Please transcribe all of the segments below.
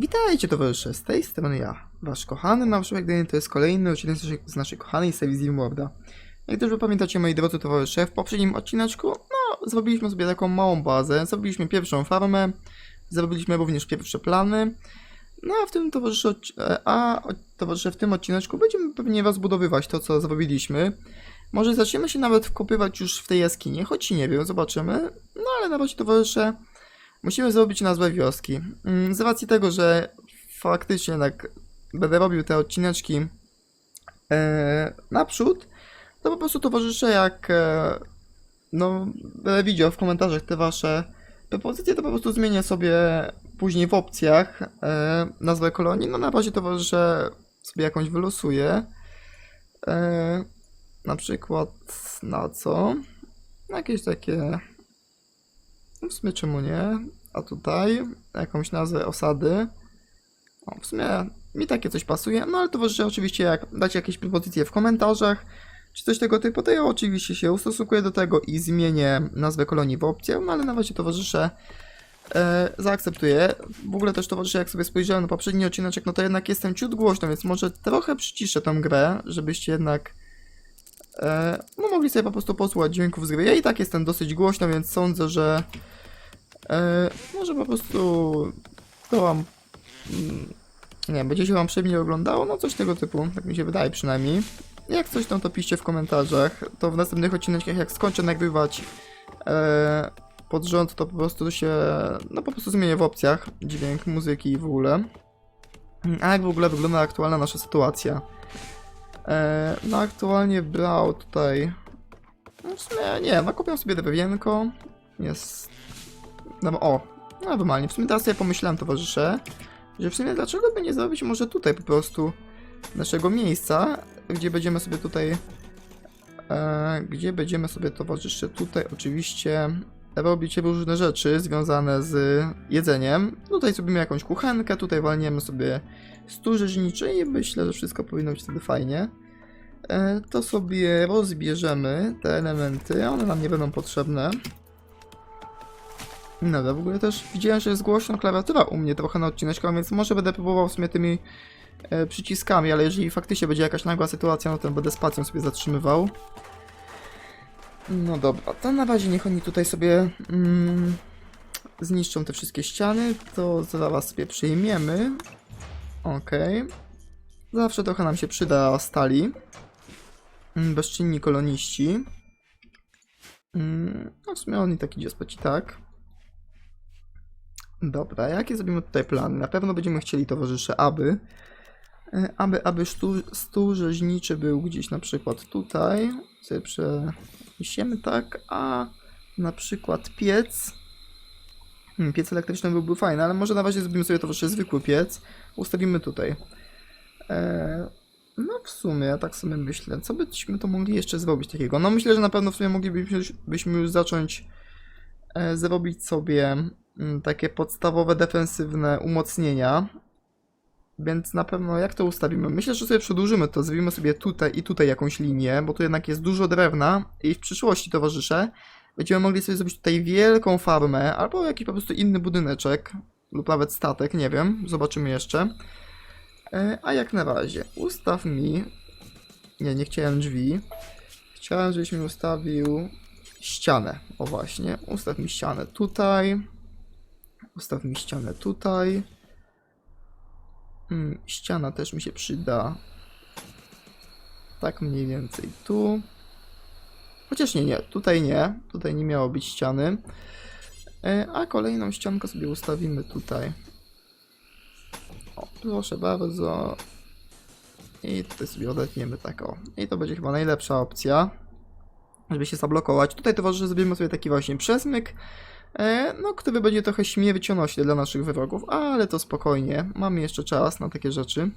Witajcie towarzysze, z tej strony ja, wasz kochany Małżonek Daniel, to jest kolejny odcinek z naszej, z naszej kochanej serii z Morda. Jak wy pamiętacie moi drodzy towarzysze, w poprzednim odcineczku, no, zrobiliśmy sobie taką małą bazę, zrobiliśmy pierwszą farmę, zrobiliśmy również pierwsze plany, no a w tym towarzysze, a towarzysze w tym odcineczku będziemy pewnie rozbudowywać to, co zrobiliśmy. Może zaczniemy się nawet wkopywać już w tej jaskini, choć nie wiem, zobaczymy. No ale na razie towarzysze, musimy zrobić nazwę wioski. Mm, Z racji tego, że faktycznie tak będę robił te odcineczki e, naprzód, to po prostu towarzysze jak e, no będę widział w komentarzach te wasze propozycje, to po prostu zmienię sobie później w opcjach e, nazwę kolonii. No na razie towarzysze sobie jakąś wylosuję. E, na przykład na co? Na jakieś takie. No w sumie czemu nie? A tutaj jakąś nazwę osady. O, w sumie mi takie coś pasuje. No ale towarzysze, oczywiście, jak dacie jakieś propozycje w komentarzach, czy coś tego typu, to ja oczywiście się ustosunkuję do tego i zmienię nazwę kolonii w opcję. No ale na razie towarzysze e, zaakceptuję. W ogóle też towarzysze, jak sobie spojrzałem na poprzedni odcineczek, no to jednak jestem ciut głośno, więc może trochę przyciszę tą grę, żebyście jednak e, no mogli sobie po prostu posłuchać dźwięków z gry. Ja i tak jestem dosyć głośno, więc sądzę, że e, może po prostu to wam mm, nie wiem, będzie się wam przyjemnie oglądało, no coś tego typu, tak mi się wydaje przynajmniej. Jak coś tam to piszcie w komentarzach, to w następnych odcinkach jak skończę nagrywać e, pod rząd, to po prostu się, no po prostu zmienię w opcjach dźwięk, muzyki i w ogóle. A jak w ogóle wygląda aktualna nasza sytuacja? E, no aktualnie brał tutaj, no w sumie nie wiem, nakupiłem sobie drewienko, jest, no o, no normalnie, w sumie teraz sobie pomyślałem towarzysze, że w sumie dlaczego by nie zrobić może tutaj po prostu naszego miejsca, gdzie będziemy sobie tutaj, e, gdzie będziemy sobie towarzysze tutaj oczywiście robić różne rzeczy związane z jedzeniem. Tutaj zrobimy jakąś kuchenkę, tutaj walniemy sobie stół rzeźniczy i myślę, że wszystko powinno być wtedy fajnie. E, to sobie rozbierzemy te elementy, one nam nie będą potrzebne. No dobra, w ogóle też widziałem, że jest głośno klawiatura u mnie trochę na odcineczkach, więc może będę próbował w sumie tymi e, przyciskami, ale jeżeli faktycznie będzie jakaś nagła sytuacja, no to będę spacją sobie zatrzymywał. No dobra, to na razie niech oni tutaj sobie mm, zniszczą te wszystkie ściany, to zaraz sobie przyjmiemy. Okej. Zawsze trochę nam się przyda stali. Mm, Bezczynni koloniści. Mm, No w sumie oni tak idzie spać i tak. Dobra, jakie zrobimy tutaj plany? Na pewno będziemy chcieli towarzysze, aby e, aby, aby stół, stół rzeźniczy był gdzieś na przykład tutaj. Sobie przeniesiemy tak, a na przykład piec. Hmm, piec elektryczny byłby fajny, ale może na razie zrobimy sobie towarzysze zwykły piec. Ustawimy tutaj. E, no w sumie, tak sobie myślę, co byśmy to mogli jeszcze zrobić takiego? No myślę, że na pewno w sumie moglibyśmy byśmy już zacząć e, zrobić sobie takie podstawowe defensywne umocnienia. Więc na pewno jak to ustawimy? Myślę, że sobie przedłużymy to, zrobimy sobie tutaj i tutaj jakąś linię, bo tu jednak jest dużo drewna i w przyszłości towarzysze będziemy mogli sobie zrobić tutaj wielką farmę albo jakiś po prostu inny budyneczek lub nawet statek, nie wiem, zobaczymy jeszcze. E, A jak na razie, ustaw mi. Nie, nie chciałem drzwi. Chciałem, żebyś mi ustawił ścianę. O właśnie, ustaw mi ścianę tutaj. Ustaw mi ścianę tutaj. Mm, ściana też mi się przyda. Tak mniej więcej tu. Chociaż nie, nie, tutaj nie. Tutaj nie miało być ściany. E, A kolejną ściankę sobie ustawimy tutaj. O, proszę bardzo. I tutaj sobie odetniemy tak o. I to będzie chyba najlepsza opcja, żeby się zablokować. Tutaj towarzysze zrobimy sobie taki właśnie przesmyk, no, który będzie trochę śmiercionośny dla naszych wrogów, ale to spokojnie. Mamy jeszcze czas na takie rzeczy.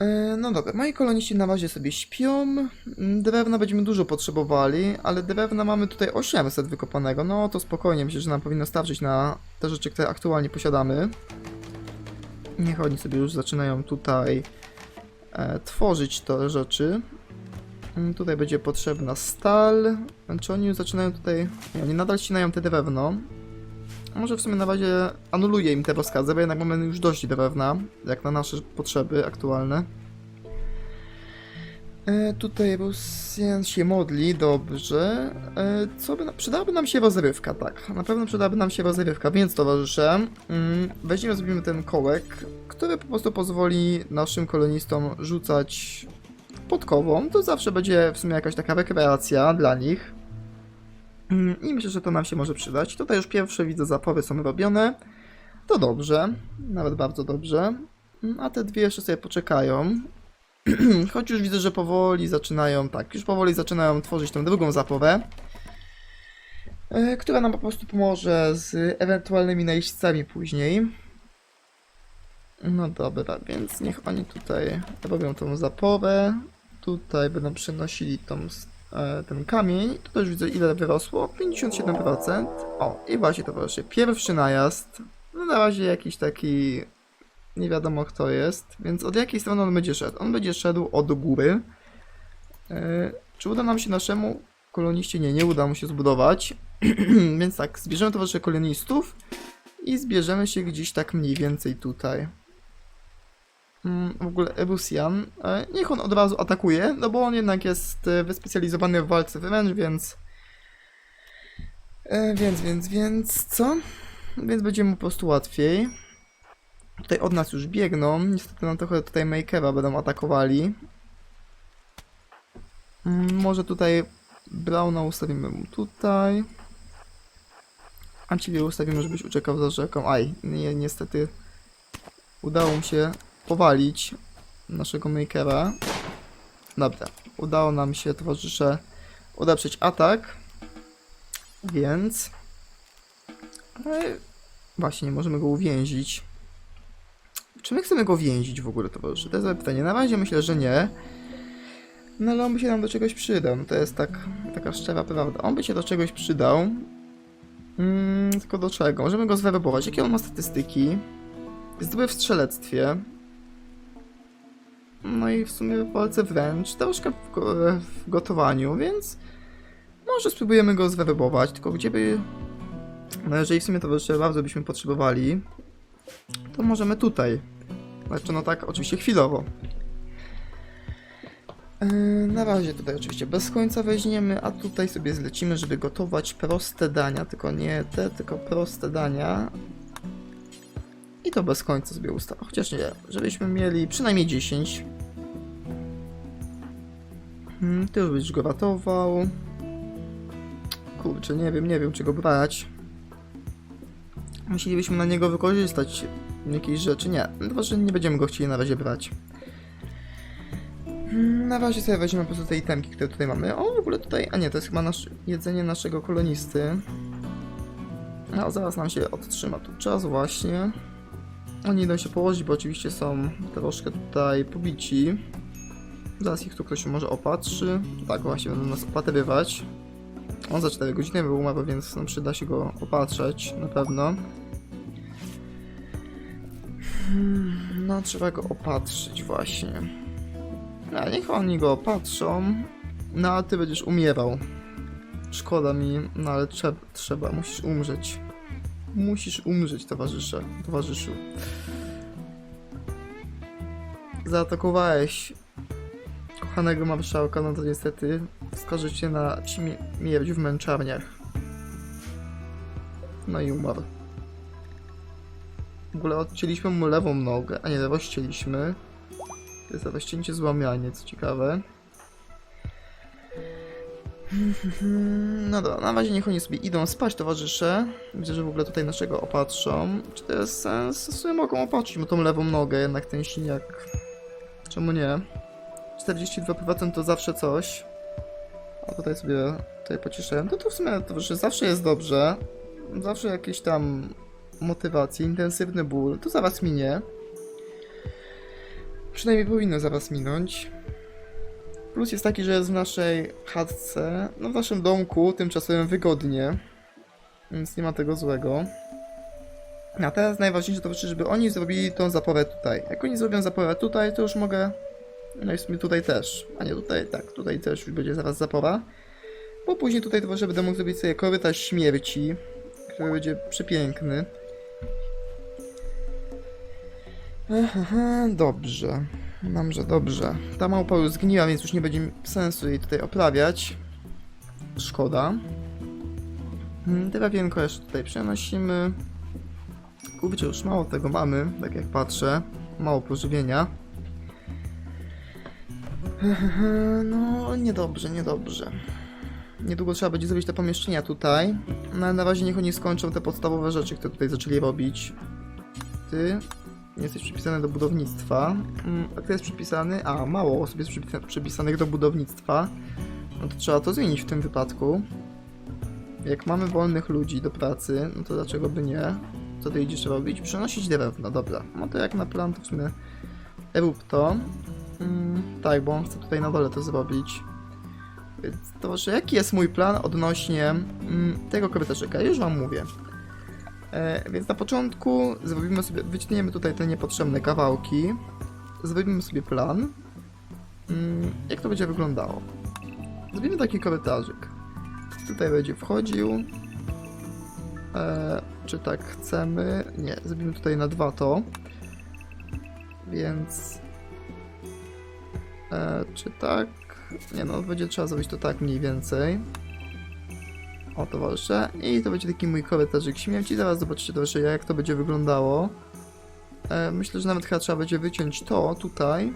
E, No dobra, moi koloniści na razie sobie śpią. Mm, Drewna będziemy dużo potrzebowali, ale drewna mamy tutaj 800 wykopanego. No to spokojnie, myślę, że nam powinno starczyć na te rzeczy, które aktualnie posiadamy. Niech oni sobie już zaczynają tutaj e, tworzyć te rzeczy. Mm, Tutaj będzie potrzebna stal. Czy oni zaczynają tutaj... Nie, oni nadal ścinają te drewno. Może w sumie na razie anuluję im te rozkazy, bo jednak mamy już dość drewna, jak na nasze potrzeby aktualne. E, tutaj Rosjan się modli, dobrze. E, co by, na- przydałaby nam się rozrywka, tak. Na pewno przydałaby nam się rozrywka, więc towarzysze, mm, weźmiemy, zrobimy ten kołek, który po prostu pozwoli naszym kolonistom rzucać podkową. To zawsze będzie w sumie jakaś taka rekreacja dla nich. Mm, I myślę, że to nam się może przydać. Tutaj już pierwsze widzę zapory są robione. To dobrze, nawet bardzo dobrze. Mm, A te dwie jeszcze sobie poczekają. Choć już widzę, że powoli zaczynają, tak, już powoli zaczynają tworzyć tą drugą zaporę, e, która nam po prostu pomoże z ewentualnymi najeźdźcami później. No dobra, więc niech oni tutaj robią tą zaporę. Tutaj będą przenosili tą, e, ten kamień. Tutaj już widzę ile wyrosło. 57%. O, i właśnie to proszę. Pierwszy najazd. No na razie jakiś taki nie wiadomo kto jest, więc od jakiej strony on będzie szedł? On będzie szedł od góry. E, czy uda nam się naszemu koloniście? Nie, nie uda mu się zbudować. więc tak, zbierzemy towarzyszy kolonistów i zbierzemy się gdzieś tak mniej więcej tutaj. Mm, w ogóle Ebusian, e, niech on od razu atakuje, no bo on jednak jest e, wyspecjalizowany w walce wręcz, więc... E, więc, więc, więc, co? Więc będzie mu po prostu łatwiej. Tutaj od nas już biegną. Niestety nam trochę tutaj Makera będą atakowali. Mm, Może tutaj Browna ustawimy mu tutaj. A ciebie ustawimy, żebyś uciekał za rzeką. Aj, nie, niestety udało mu się powalić naszego Makera. Dobra, udało nam się, towarzysze, odeprzeć atak. Więc... E, Właśnie, nie możemy go uwięzić. Czy my chcemy go więzić w ogóle, towarzysze? To jest pytanie. Na razie myślę, że nie. No ale on by się nam do czegoś przydał. No to jest tak, taka szczera prawda. On by się do czegoś przydał. Mm, tylko do czego? Możemy go zwerybować. Jakie on ma statystyki? Jest w strzelectwie. No i w sumie w walce wręcz. Troszkę w, w gotowaniu, więc... Może spróbujemy go zwerybować, tylko gdzie by... No jeżeli w sumie towarzysze bardzo byśmy potrzebowali, to możemy tutaj. Znaczy, no tak, oczywiście chwilowo. Yy, Na razie tutaj oczywiście bez końca weźmiemy, a tutaj sobie zlecimy, żeby gotować proste dania, tylko nie te, tylko proste dania. I to bez końca sobie ustawę, chociaż nie, żebyśmy mieli przynajmniej 10. Hmm, ty już byś go ratował. Kurczę, nie wiem, nie wiem czego brać. Musielibyśmy na niego wykorzystać jakieś rzeczy. Nie, chyba, że nie będziemy go chcieli na razie brać. Hmm, Na razie sobie weźmiemy po prostu te itemki, które tutaj mamy. O, w ogóle tutaj... A nie, to jest chyba nasz, jedzenie naszego kolonisty. No, zaraz nam się odtrzyma tu czas właśnie. Oni idą się położyć, bo oczywiście są troszkę tutaj pobici. Zaraz ich tu ktoś może opatrzy. Tak, właśnie będą nas opatrywać. On za 4 godziny był umarł, więc no, przyda się go opatrzeć, na pewno. Hmm, No, trzeba go opatrzyć właśnie. A niech oni go opatrzą. No, a ty będziesz umierał. Szkoda mi, no ale trzeba, trzeba, musisz umrzeć. Musisz umrzeć, towarzysze, towarzyszu. Zaatakowałeś kochanego marszałka, no to niestety skaże cię na śmierć w męczarniach. No i umarł. W ogóle odcięliśmy mu lewą nogę, a nie, rozcięliśmy. To jest rozcięcie złamianie, co ciekawe. No dobra, na razie niech oni sobie idą spać, towarzysze. Widzę, że w ogóle tutaj naszego opatrzą. Czy to jest sens? W sumie mogą opatrzyć mu tą lewą nogę, jednak ten siniak. Czemu nie? 42% to zawsze coś. A tutaj sobie tutaj pocieszyłem. No to w sumie towarzysze zawsze jest dobrze. Zawsze jakieś tam motywacje, intensywny ból. To zaraz minie. Przynajmniej powinno zaraz minąć. Plus jest taki, że jest w naszej chatce, no w naszym domku, tymczasowym wygodnie. Więc nie ma tego złego. A teraz najważniejsze to znaczy, żeby oni zrobili tą zaporę tutaj. Jak oni zrobią zaporę tutaj, to już mogę... No i w sumie tutaj też. A nie tutaj, tak, tutaj też będzie zaraz zapora. Bo później tutaj to, będę mógł zrobić sobie korytarz śmierci, który będzie przepiękny. Dobrze. Dobrze, dobrze. Ta małpa już zgniła, więc już nie będzie sensu jej tutaj oprawiać. Szkoda. Drewienko jeszcze tutaj przenosimy. Kurczę, już mało tego mamy, tak jak patrzę. Mało pożywienia. No, niedobrze, niedobrze. Niedługo trzeba będzie zrobić te pomieszczenia tutaj. No ale na razie niech oni skończą te podstawowe rzeczy, które tutaj zaczęli robić. Ty jesteś przypisany do budownictwa. Mm, A kto jest przypisany? A, mało osób jest przypisa- przypisanych do budownictwa. No to trzeba to zmienić w tym wypadku. Jak mamy wolnych ludzi do pracy, no to dlaczego by nie? Co ty idziesz robić? Przenosić drewno, dobra. No to jak na plan to w sumie rób to. Mm, tak, bo on chce tutaj na dole to zrobić. To, że jaki jest mój plan odnośnie mm, tego korytarzyka? Już wam mówię. E, więc na początku zrobimy sobie, wyciągniemy tutaj te niepotrzebne kawałki. Zrobimy sobie plan. Mm, jak to będzie wyglądało? Zrobimy taki korytarzyk. Tutaj będzie wchodził. E, czy tak chcemy? Nie, zrobimy tutaj na dwa to. Więc. E, czy tak? Nie no, będzie trzeba zrobić to tak mniej więcej. O, towarzysze. I to będzie taki mój korytarzyk śmierci. Zaraz zobaczycie towarzysze, jak to będzie wyglądało. E, myślę, że nawet chyba trzeba będzie wyciąć to tutaj.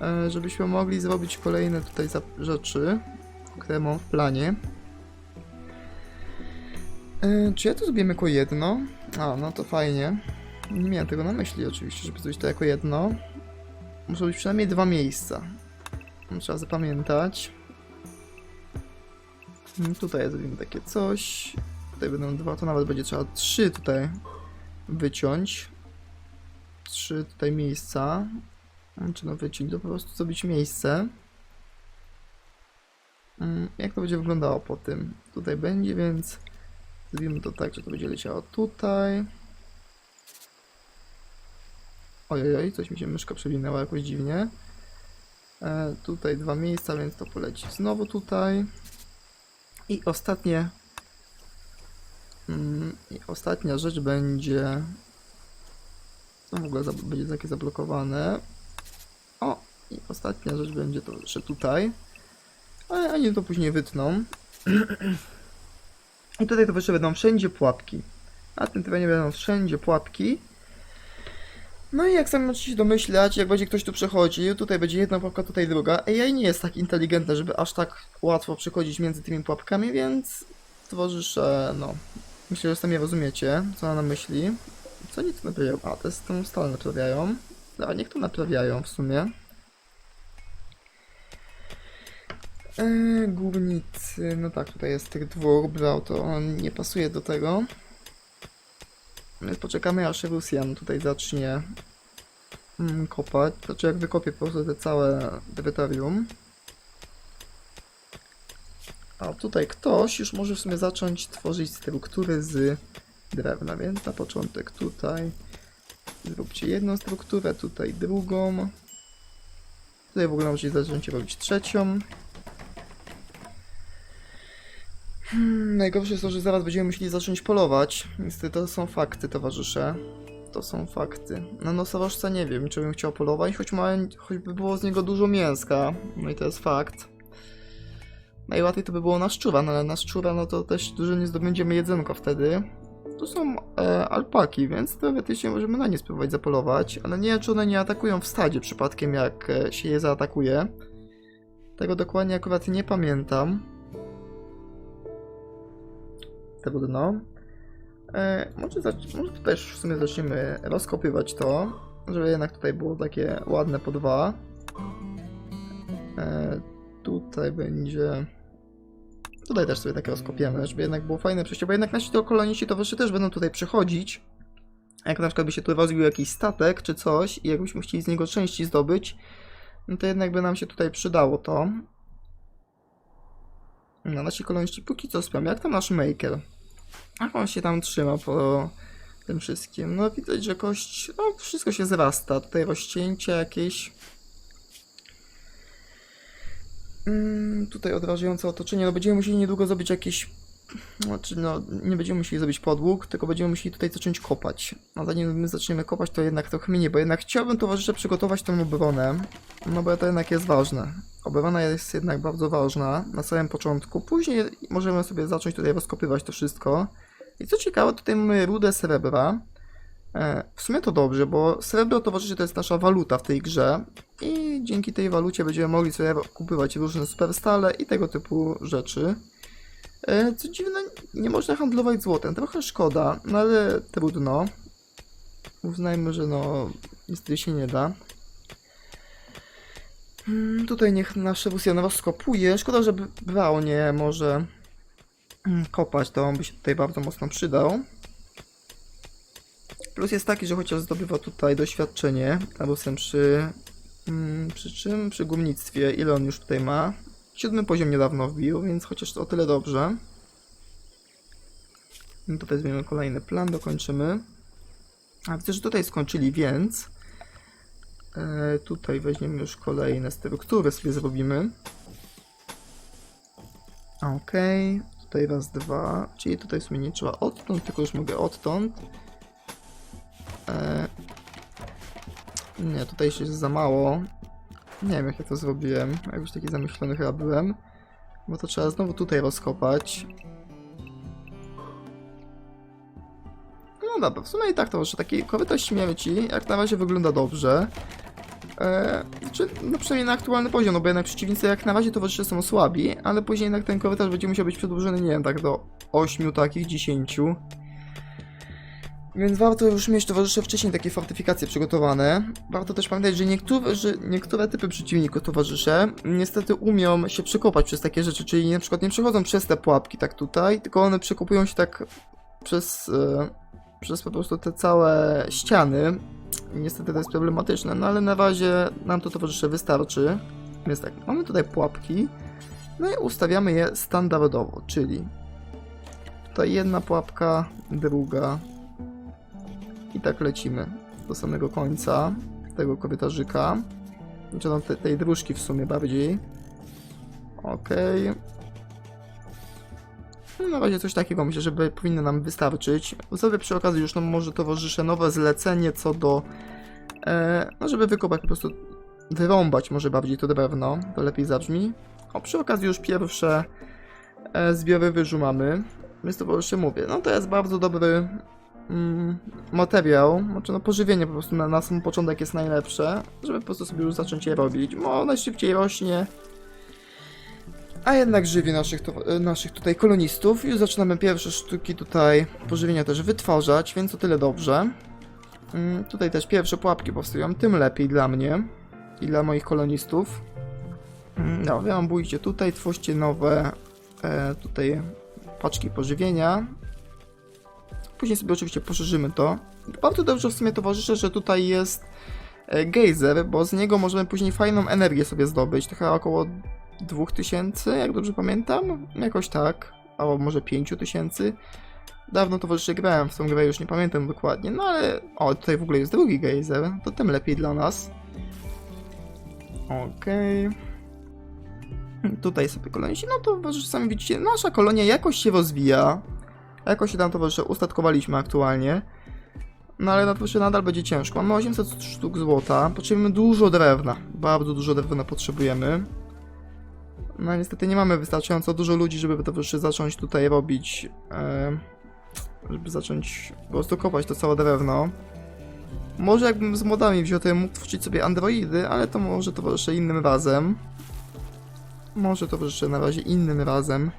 E, żebyśmy mogli zrobić kolejne tutaj rzeczy, które mam w planie. E, czy ja to zrobimy jako jedno? A, no to fajnie. Nie miałem tego na myśli oczywiście, żeby zrobić to jako jedno. Muszą być przynajmniej dwa miejsca. Trzeba zapamiętać. Mm, Tutaj zrobimy takie coś. Tutaj będą dwa, to nawet będzie trzeba trzy tutaj wyciąć. Trzy tutaj miejsca. Czy no wyciąć, to po prostu zrobić miejsce. Mm, Jak to będzie wyglądało po tym? Tutaj będzie, więc zrobimy to tak, że to będzie leciało tutaj. Ojej, coś mi się myszka przewinęła jakoś dziwnie. E, tutaj dwa miejsca, więc to poleci znowu tutaj. I ostatnie. Mm, I ostatnia rzecz będzie. To w ogóle będzie takie zablokowane. O! I ostatnia rzecz będzie to, że tutaj. Ale oni to później wytną. I tutaj to jeszcze będą wszędzie pułapki. Na tym terenie będą wszędzie pułapki. No i jak sami możecie się domyślać, jak będzie ktoś tu przechodził, tutaj będzie jedna pułapka, tutaj druga. AI nie jest tak inteligentna, żeby aż tak łatwo przechodzić między tymi pułapkami, więc towarzysze, no, myślę, że sami rozumiecie, co mam na myśli. Co oni tu naprawiają? A, to jest tą stal naprawiają. A niech to naprawiają w sumie. Eee, górnicy, no tak, tutaj jest tych dwóch, brał to on nie pasuje do tego. Więc poczekamy aż Rusjan tutaj zacznie mm, kopać. Znaczy jak wykopię po prostu te całe terytorium. A tutaj ktoś już może w sumie zacząć tworzyć struktury z drewna, więc na początek tutaj zróbcie jedną strukturę, tutaj drugą. Tutaj w ogóle możecie zacząć robić trzecią. Hmm, najgorsze jest to, że zaraz będziemy musieli zacząć polować. Niestety to są fakty, towarzysze. To są fakty. Na nosorożca nie wiem, czy bym chciał polować, choć ma, choćby było z niego dużo mięska. No i to jest fakt. Najłatwiej to by było na szczura, no ale na szczura no to też dużo nie zdobędziemy jedzenko wtedy. Tu są e, alpaki, więc teoretycznie możemy na nie spróbować zapolować, ale nie czy one nie atakują w stadzie przypadkiem, jak e, się je zaatakuje. Tego dokładnie akurat nie pamiętam. Trudno. E, może, może tutaj w sumie zaczniemy rozkopywać to, żeby jednak tutaj było takie ładne po dwa. E, tutaj będzie... Tutaj też sobie takie rozkopiemy, żeby jednak było fajne przejście, bo jednak nasi to koloniści towarzysze też będą tutaj przychodzić. Jak na przykład by się tu rozbił jakiś statek czy coś i jakbyśmy chcieli z niego części zdobyć, no to jednak by nam się tutaj przydało to. No, nasi koloniści póki co spią. Jak tam nasz maker? Jak on się tam trzyma po tym wszystkim? No widać, że kość, no wszystko się zrasta. Tutaj rozcięcia jakieś. Mm, tutaj odrażające otoczenie. No będziemy musieli niedługo zrobić jakieś Znaczy, no, nie będziemy musieli zrobić podłóg, tylko będziemy musieli tutaj zacząć kopać. A zanim my zaczniemy kopać, to jednak trochę mniej, bo jednak chciałbym towarzysze przygotować tą obronę, no bo to jednak jest ważne. Obrona jest jednak bardzo ważna na samym początku, później możemy sobie zacząć tutaj rozkopywać to wszystko. I co ciekawe, tutaj mamy rudę srebra. E, W sumie to dobrze, bo srebro towarzyszy to jest nasza waluta w tej grze i dzięki tej walucie będziemy mogli sobie kupować różne superstale i tego typu rzeczy. E, Co dziwne, nie można handlować złotem. Trochę szkoda, no ale trudno. Uznajmy, że no niestety się nie da. Mm, Tutaj niech nasze Rosjan rozkopuje. Szkoda, że Brał nie może kopać, to on by się tutaj bardzo mocno przydał. Plus jest taki, że chociaż zdobywa tutaj doświadczenie, Rosjan przy... mm, Przy czym? Przy górnictwie. Ile on już tutaj ma? Siódmy poziom niedawno wbił, więc chociaż o tyle dobrze. No to weźmiemy kolejny plan, dokończymy. A widzę, że tutaj skończyli, więc e, tutaj weźmiemy już kolejne struktury, sobie zrobimy. Okej, tutaj raz, dwa, czyli tutaj w sumie nie trzeba odtąd, tylko już mogę odtąd. E, nie, tutaj jest za mało. Nie wiem jak ja to zrobiłem, jakoś taki zamyślony chyba byłem. Bo to trzeba znowu tutaj rozkopać. No dobra, w sumie i tak to, że taki korytarz śmierci jak na razie wygląda dobrze. Eee, znaczy, no przynajmniej na aktualny poziom, no bo jednak przeciwnicy jak na razie towarzysze są słabi, ale później jednak ten korytarz będzie musiał być przedłużony, nie wiem, tak do 8 takich, 10. Więc warto już mieć towarzysze wcześniej takie fortyfikacje przygotowane. Warto też pamiętać, że niektóre, że niektóre typy przeciwników towarzysze niestety umią się przekopać przez takie rzeczy, czyli na przykład nie przechodzą przez te pułapki tak tutaj, tylko one przekopują się tak przez, e, przez po prostu te całe ściany. Niestety to jest problematyczne, no ale na razie nam to towarzysze wystarczy. Więc tak, mamy tutaj pułapki, no i ustawiamy je standardowo, czyli tutaj jedna pułapka, druga, i tak lecimy do samego końca tego korytarzyka. Znaczy no, te, tej dróżki w sumie bardziej. Okej. No na razie coś takiego myślę, że powinno nam wystarczyć. Zrobię przy okazji już no może towarzysze nowe zlecenie co do... E, no żeby wykopać po prostu... Wyrąbać może bardziej to drewno, to lepiej zabrzmi. O, przy okazji już pierwsze e, zbiory wyżu mamy. Więc to jeszcze mówię, no to jest bardzo dobry mm, materiał, znaczy no pożywienie po prostu na, na sam początek jest najlepsze, żeby po prostu sobie już zacząć je robić, bo najszybciej rośnie, a jednak żywi naszych, naszych tutaj kolonistów. Już zaczynamy pierwsze sztuki tutaj pożywienia też wytwarzać, więc o tyle dobrze. Mm, tutaj też pierwsze pułapki powstają, tym lepiej dla mnie i dla moich kolonistów. Mm, Dobra, ambujcie tutaj, tworzcie nowe e, tutaj paczki pożywienia. Później sobie oczywiście poszerzymy to. Bardzo dobrze w sumie towarzyszy, że tutaj jest e, gejzer, bo z niego możemy później fajną energię sobie zdobyć. Chyba około 2000, jak dobrze pamiętam. Jakoś tak. Albo może 5000. Dawno towarzyszy grałem w tą grę, już nie pamiętam dokładnie. No ale... O, tutaj w ogóle jest drugi gejzer. To tym lepiej dla nas. Okej. Tutaj sobie koloniści, no to towarzysze sami widzicie, nasza kolonia jakoś się rozwija. Jakoś się tam towarzysze ustatkowaliśmy aktualnie. No ale na to nadal będzie ciężko. Mamy 800 sztuk złota. Potrzebujemy dużo drewna. Bardzo dużo drewna potrzebujemy. No niestety nie mamy wystarczająco dużo ludzi, żeby towarzysze zacząć tutaj robić. E, żeby zacząć po prostu to całe drewno. Może jakbym z modami wziął, to ja mógł tworzyć sobie androidy, ale to może towarzysze innym razem. Może towarzysze na razie innym razem.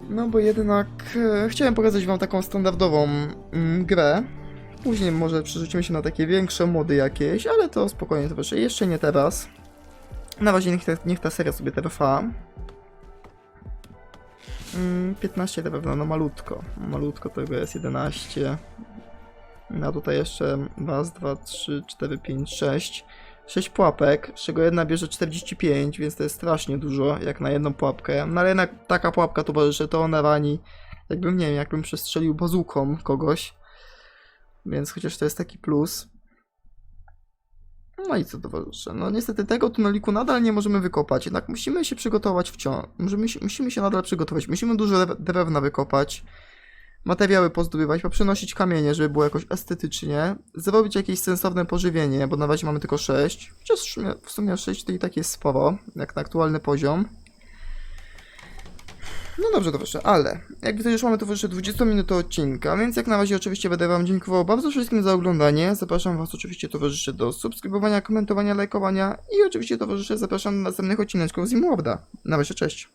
No bo jednak e, chciałem pokazać wam taką standardową mm, grę. Później może przerzucimy się na takie większe mody jakieś, ale to spokojnie towarzysze, jeszcze nie teraz. Na razie niech, te, niech ta seria sobie trwa. Mm, 15 na pewno, no malutko. Malutko tego jest 11. No tutaj jeszcze raz, dwa, trzy, cztery, pięć, sześć. 6 pułapek, z czego jedna bierze 45, więc to jest strasznie dużo, jak na jedną pułapkę. No ale jednak taka pułapka towarzyszy, to ona rani, jakbym, nie wiem, jakbym przestrzelił bazuką kogoś. Więc chociaż to jest taki plus. No i co towarzysze? No niestety tego tuneliku nadal nie możemy wykopać, jednak musimy się przygotować wciąż. Musimy się, musimy się nadal przygotować. Musimy dużo drew- drewna wykopać, materiały pozdobywać, poprzenosić kamienie, żeby było jakoś estetycznie, zrobić jakieś sensowne pożywienie, bo na razie mamy tylko 6. Chociaż w sumie, w sumie 6 to i tak jest sporo, jak na aktualny poziom. No dobrze, towarzysze, ale jak widzę, już mamy towarzysze 20 minut odcinka, więc jak na razie oczywiście będę wam dziękował bardzo wszystkim za oglądanie. Zapraszam was oczywiście towarzysze do subskrybowania, komentowania, lajkowania i oczywiście towarzysze zapraszam do następnych odcineczków z Imworda. Na razie, cześć.